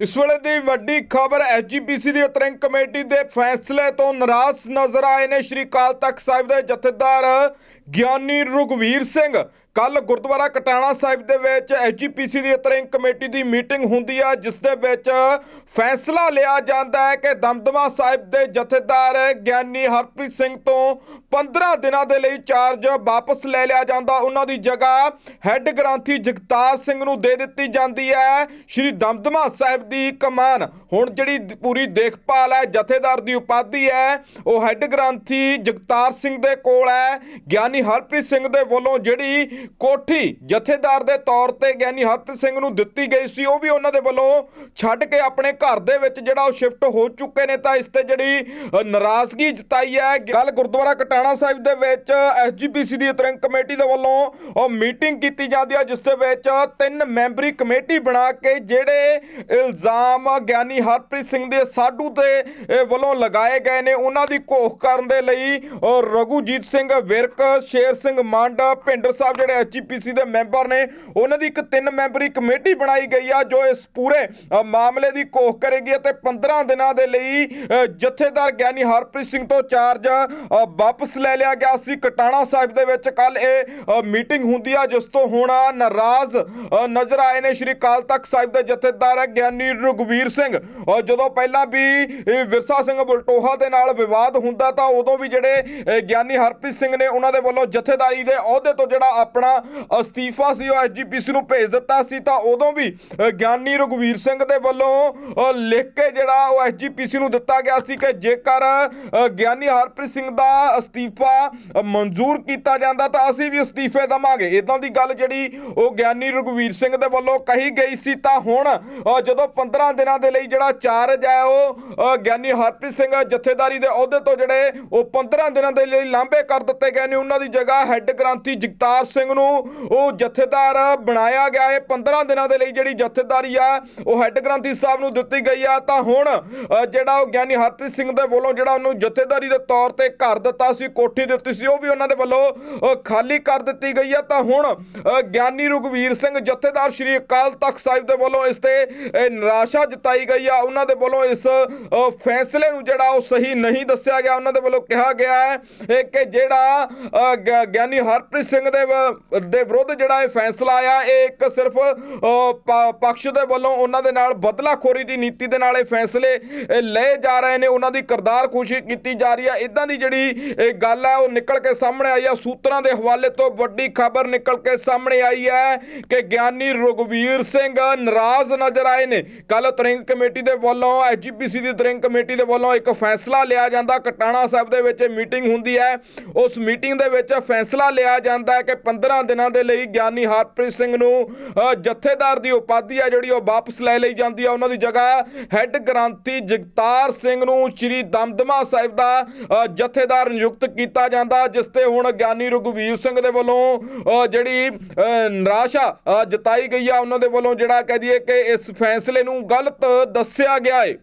ਇਸ ਵੇਲੇ ਦੀ ਵੱਡੀ ਖਬਰ ਐਸਜੀਪੀਸੀ ਦੀ ਉਤਰਿੰਗ ਕਮੇਟੀ ਦੇ ਫੈਸਲੇ ਤੋਂ ਨਾਰਾਜ਼ ਨਜ਼ਰ ਆਏ ਨੇ। ਸ਼੍ਰੀ ਅਕਾਲ ਤਖਤ ਸਾਹਿਬ ਦੇ ਜਥੇਦਾਰ ਗਿਆਨੀ ਰੁਗਵੀਰ ਸਿੰਘ ਕੱਲ ਗੁਰਦੁਆਰਾ ਕਟਾਣਾ ਸਾਹਿਬ ਦੇ ਵਿੱਚ ਐਸਜੀਪੀਸੀ ਦੀ ਉਤਰਿੰਗ ਕਮੇਟੀ ਦੀ ਮੀਟਿੰਗ ਹੁੰਦੀ ਆ, ਜਿਸ ਦੇ ਵਿੱਚ ਫੈਸਲਾ ਲਿਆ ਜਾਂਦਾ ਹੈ ਕਿ ਦਮਦਮਾ ਸਾਹਿਬ ਦੇ ਜਥੇਦਾਰ ਗਿਆਨੀ ਹਰਪ੍ਰੀਤ ਸਿੰਘ ਤੋਂ 15 ਦਿਨਾਂ ਦੇ ਲਈ ਚਾਰਜ ਵਾਪਸ ਲੈ ਲਿਆ ਜਾਂਦਾ। ਉਹਨਾਂ ਦੀ ਜਗ੍ਹਾ ਹੈੱਡ ਗ੍ਰੰਥੀ ਜਗਤਾਰ ਸਿੰਘ ਨੂੰ ਦੇ ਦਿੱਤੀ ਜਾਂਦੀ ਹੈ। ਸ਼੍ਰੀ ਦਮਦਮਾ ਸਾਹਿਬ ਦੀ ਕਮਾਨ। ਹੁਣ ਜਿਹੜੀ ਪੂਰੀ ਦੇਖਭਾਲ ਹੈ, ਜਥੇਦਾਰ ਦੀ ਉਪਾਧੀ ਹੈ, ਉਹ ਹੈੱਡ ਗ੍ਰੰਥੀ ਜਗਤਾਰ ਸਿੰਘ ਦੇ ਕੋਲ ਹੈ। ਗਿਆਨੀ ਹਰਪ੍ਰੀਤ ਸਿੰਘ ਦੇ ਵੱਲੋਂ ਜਿਹੜੀ ਕੋਠੀ ਜਥੇਦਾਰ ਦੇ ਤੌਰ ਤੇ ਗਿਆਨੀ ਹਰਪ੍ਰੀਤ ਸਿੰਘ ਨੂੰ ਦਿੱਤੀ ਗਈ ਸੀ ਉਹ ਵੀ ਉਹਨਾਂ ਦੇ ਵੱਲੋਂ ਛੱਡ ਕੇ ਆਪਣੇ ਘਰ ਦੇ ਵਿੱਚ ਜਿਹੜਾ ਉਹ ਸ਼ਿਫਟ ਹੋ ਚੁੱਕੇ ਨੇ ਤਾਂ ਇਸ ਤੇ ਜਿਹੜੀ ਨਾਰਾਜ਼ਗੀ ਜਤਾਈ ਹੈ। ਗੱਲ ਗੁਰਦੁਆਰਾ ਕਟਾਣਾ ਸਾਹਿਬ ਦੇ ਵਿੱਚ ਐਸਜੀਪੀਸੀ ਦੀ ਉਤਰੰਗ ਕਮੇਟੀ ਦੇ ਵੱਲੋਂ ਉਹ ਮੀਟਿੰਗ ਕੀਤੀ ਜਾਂਦੀ ਹੈ ਜਿਸ ਦੇ ਵਿੱਚ ਤਿੰਨ ਮੈਂਬਰੀ ਕਮੇਟੀ ਬਣਾ ਕੇ ਜਿਹੜੇ ਇਲਜ਼ਾਮ ਗਿਆਨੀ ਹਰਪ੍ਰੀਤ ਸਿੰਘ ਦੇ ਸਾਡੂ ਤੇ ਵੱਲੋਂ ਲਗਾਏ ਗਏ ਨੇ ਉਹਨਾਂ ਦੀ ਘੋਖ ਕਰਨ ਦੇ ਲਈ ਅ, ਰਘੂਜੀਤ ਸਿੰਘ ਵਿਰਕ ਸ਼ੇਰ ਸਿੰਘ ਮੰਡ ਭਿੰਡਰ ਸਾਹਿਬ ਜਿਹੜੇ ਐਸਜੀਪੀਸੀ ਦੇ ਮੈਂਬਰ ਨੇ। ਉਹਨਾਂ ਦੀ ਇੱਕ ਤਿੰਨ ਮੈਂਬਰੀ ਕਮੇਟੀ ਬਣਾਈ ਗਈ ਆ, ਜੋ ਇਸ ਪੂਰੇ ਮਾਮਲੇ ਦੀ ਘੋਖ ਕਰੇਗੀ ਅਤੇ 15 ਦਿਨਾਂ ਦੇ ਲਈ ਜਥੇਦਾਰ ਗਿਆਨੀ ਹਰਪ੍ਰੀਤ ਸਿੰਘ ਤੋਂ ਚਾਰਜ ਵਾਪਸ ਲੈ ਲਿਆ ਗਿਆ ਸੀ। ਕਟਾਣਾ ਸਾਹਿਬ ਦੇ ਵਿੱਚ ਕੱਲ ਇਹ ਮੀਟਿੰਗ ਹੁੰਦੀ ਆ, ਜਿਸ ਤੋਂ ਹੁਣ ਨਾਰਾਜ਼ ਨਜ਼ਰ ਆਏ ਨੇ ਸ਼੍ਰੀ ਕਾਲ ਤਖਤ ਸਾਹਿਬ ਦੇ ਜਥੇਦਾਰ ਗਿਆਨੀ ਰਘਵੀਰ ਸਿੰਘ। ਜਦੋਂ ਪਹਿਲਾਂ ਵੀ ਵਿਰਸਾ ਸਿੰਘ ਬਲਟੋਹਾ ਦੇ ਨਾਲ ਵਿਵਾਦ ਹੁੰਦਾ ਤਾਂ ਉਦੋਂ ਵੀ ਜਿਹੜੇ ਗਿਆਨੀ ਹਰਪ੍ਰੀਤ ਸਿੰਘ ਨੇ ਉਹਨਾਂ ਦੇ ਵੱਲੋਂ ਜਥੇਦਾਰੀ ਦੇ ਅਹੁਦੇ ਤੋਂ ਜਿਹੜਾ ਆਪਣਾ ਅਸਤੀਫਾ ਸੀ, ਉਹ ਐਸਜੀਪੀਸੀ ਨੂੰ ਭੇਜ ਦਿੱਤਾ ਸੀ, ਤਾਂ ਉਦੋਂ ਵੀ ਗਿਆਨੀ ਰਘਵੀਰ ਸਿੰਘ ਦੇ ਵੱਲੋਂ ਲਿਖ ਕੇ ਜਿਹੜਾ ਉਹ ਐਸਜੀਪੀਸੀ ਨੂੰ ਦਿੱਤਾ ਗਿਆ ਸੀ ਕਿ ਜੇਕਰ ਗਿਆਨੀ ਹਰਪ੍ਰੀਤ ਸਿੰਘ ਦਾ ਅਸਤੀਫਾ ਮਨਜ਼ੂਰ ਕੀਤਾ ਜਾਂਦਾ, ਤਾਂ ਅਸੀਂ ਵੀ ਅਸਤੀਫੇ ਦਵਾਂਗੇ। ਇਦਾਂ ਦੀ ਗੱਲ ਜਿਹੜੀ ਉਹ ਗਿਆਨੀ ਰਘਵੀਰ ਸਿੰਘ ਦੇ ਵੱਲੋਂ ਕਹੀ ਗਈ ਸੀ, ਤਾਂ ਹੁਣ ਜਦੋਂ 15 ਦਿਨਾਂ ਦੇ ਲਈ ਜਿਹੜਾ ਚਾਰਜ ਹੈ ਉਹ ਗਿਆਨੀ ਹਰਪ੍ਰੀਤ ਸਿੰਘ ਜਥੇਦਾਰੀ ਦੇ ਅਹੁਦੇ ਤੋਂ ਜਿਹੜੇ ਉਹ 15 ਦਿਨਾਂ ਦੇ ਲਈ ਲਾਂਭੇ ਕਰ ਦਿੱਤੇ ਗਏ ਨੇ, ਉਹਨਾਂ ਦੀ ਜਗ੍ਹਾ ਹੈੱਡ ਗ੍ਰੰਥੀ ਜਗਤਾਰ ਸਿੰਘ ਨੂੰ ਉਹ ਜਥੇਦਾਰ ਬਣਾਇਆ ਗਿਆ ਹੈ। 15 ਦਿਨਾਂ ਦੇ ਲਈ ਜਿਹੜੀ ਜਥੇਦਾਰੀ ਆ ਉਹ ਹੈੱਡ ਗ੍ਰੰਥੀ ਸਾਹਿਬ ਨੂੰ ਦਿੱਤੀ ਗਈ ਆ। ਤਾਂ ਹੁਣ ਜਿਹੜਾ ਉਹ ਗਿਆਨੀ ਹਰਪ੍ਰੀਤ ਸਿੰਘ ਦੇ ਵੱਲੋਂ ਜਿਹੜਾ ਉਹਨੂੰ ਜਥੇਦਾਰੀ ਦੇ ਤੌਰ ਤੇ ਘਰ ਦਿੱਤਾ ਸੀ ਕੋਠੀ ਦਿੱਤੀ ਸੀ ਉਹ ਵੀ ਉਹਨਾਂ ਦੇ ਵੱਲੋਂ ਖਾਲੀ ਕਰ ਦਿੱਤੀ ਗਈ ਆ। ਤਾਂ ਹੁਣ ਗਿਆਨੀ ਰਘਵੀਰ ਸਿੰਘ ਜਥੇਦਾਰ ਸ਼੍ਰੀ ਅਕਾਲ ਤਖਤ ਸਾਹਿਬ ਦੇ ਵੱਲੋਂ ਇਸ ਤੇ ਨਿਰਾਸ਼ਾ ਜਤਾਈ ਗਈ ਆ। ਉਹਨਾਂ ਦੇ ਵੱਲੋਂ ਇਸ ਫੈਸਲੇ ਨੂੰ ਜਿਹੜਾ ਉਹ ਸਹੀ ਨਹੀਂ ਦੱਸਿਆ ਗਿਆ। ਉਹਨਾਂ ਦੇ ਵੱਲੋਂ ਕਿਹਾ ਗਿਆ ਹੈ ਕਿ ਜਿਹੜਾ ਅ, ਗਿਆਨੀ ਹਰਪ੍ਰੀਤ ਸਿੰਘ ਦੇ ਦੇ ਵਿਰੁੱਧ ਜਿਹੜਾ ਇਹ ਫੈਸਲਾ ਆਇਆ, ਇਹ ਇੱਕ ਸਿਰਫ ਪਕਸ਼ ਦੇ ਵੱਲੋਂ ਉਹਨਾਂ ਦੇ ਨਾਲ ਬਦਲਾਖੋਰੀ ਦੀ ਨੀਤੀ ਦੇ ਨਾਲ ਇਹ ਫੈਸਲੇ ਲਏ ਜਾ ਰਹੇ ਨੇ, ਉਹਨਾਂ ਦੀ ਕਰਦਾਰ ਖੁਸ਼ੀ ਕੀਤੀ ਜਾ ਰਹੀ ਹੈ ਇਦਾਂ ਦੀ ਜਿਹੜੀ ਇਹ ਗੱਲ ਹੈ ਉਹ ਨਿਕਲ ਕੇ ਸਾਹਮਣੇ ਆਈ ਹੈ ਸੂਤਰਾਂ ਦੇ ਹਵਾਲੇ ਤੋਂ ਵੱਡੀ ਖਬਰ ਨਿਕਲ ਕੇ ਸਾਹਮਣੇ ਆਈ ਹੈ ਕਿ ਗਿਆਨੀ ਰਘਵੀਰ ਸਿੰਘ ਨਾਰਾਜ਼ ਨਜ਼ਰ ਆਏ ਨੇ। ਕੱਲ ਤਰਿੰਗ ਕਮੇਟੀ ਦੇ ਵੱਲੋਂ ਐਜੀਪੀਸੀ ਦੀ ਤਰਿੰਗ ਕਮੇਟੀ ਦੇ ਵੱਲੋਂ ਇੱਕ ਫੈਸਲਾ ਲਿਆ ਜਾਂਦਾ। ਕਟਾਣਾ ਸਾਹਿਬ ਦੇ ਵਿੱਚ ਮੀਟਿੰਗ ਹੁੰਦੀ ਹੈ। ਉਸ ਮੀਟਿੰਗ ਦੇ ਵਿੱਚ ਫੈਸਲਾ ਲਿਆ ਜਾਂਦਾ ਹੈ ਕਿ 15 ਦਿਨਾਂ ਦੇ ਲਈ ਗਿਆਨੀ ਹਰਪ੍ਰੀਤ ਸਿੰਘ ਨੂੰ ਜਥੇਦਾਰ ਦੀ ਉਪਾਧੀ ਆ ਜਿਹੜੀ ਉਹ ਵਾਪਸ ਲੈ ਲਈ ਜਾਂਦੀ ਹੈ ਉਹਨਾਂ ਦੀ ਜਗ੍ਹਾ ਹੈੱਡ ਗ੍ਰੰਥੀ ਜਗਤਾਰ ਸਿੰਘ ਨੂੰ ਸ਼੍ਰੀ ਦਮਦਮਾ ਸਾਹਿਬ ਦਾ ਜਥੇਦਾਰ ਨਿਯੁਕਤ ਕੀਤਾ ਜਾਂਦਾ, ਜਿਸ ਤੇ ਹੁਣ ਗਿਆਨੀ ਰਘੁਵੀਰ ਸਿੰਘ ਦੇ ਵੱਲੋਂ ਜਿਹੜੀ ਨਿਰਾਸ਼ਾ ਜਤਾਈ ਗਈ ਆ। ਉਹਨਾਂ ਦੇ ਵੱਲੋਂ ਜਿਹੜਾ ਕਹਿ ਦਈਏ ਕਿ ਇਸ ਫੈਸਲੇ ਨੂੰ ਗਲਤ ਦੱਸਿਆ ਗਿਆ ਹੈ